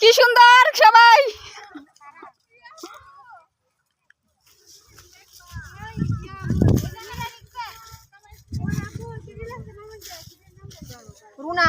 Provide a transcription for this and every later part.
কি সুন্দর সবাই! রুনা।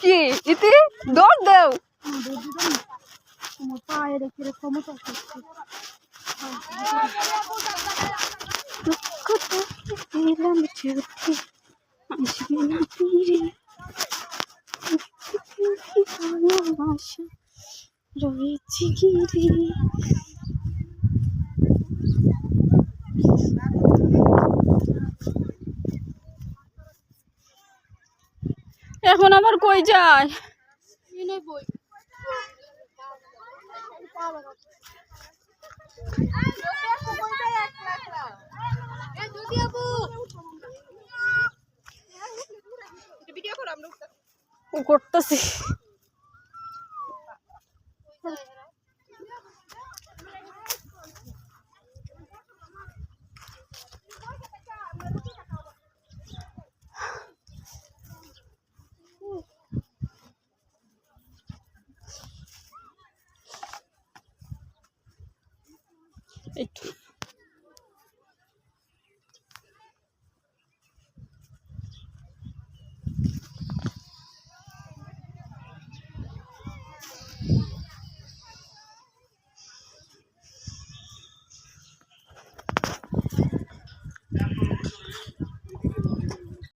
কি ইতি দৌড় দেও তোমার পায়ে রেখে ক্ষমতা দিলাম চুপকে আসবে না ফিরে রয়েছে ঘিরে এখন আমার কই যায়? করতেছি। একটু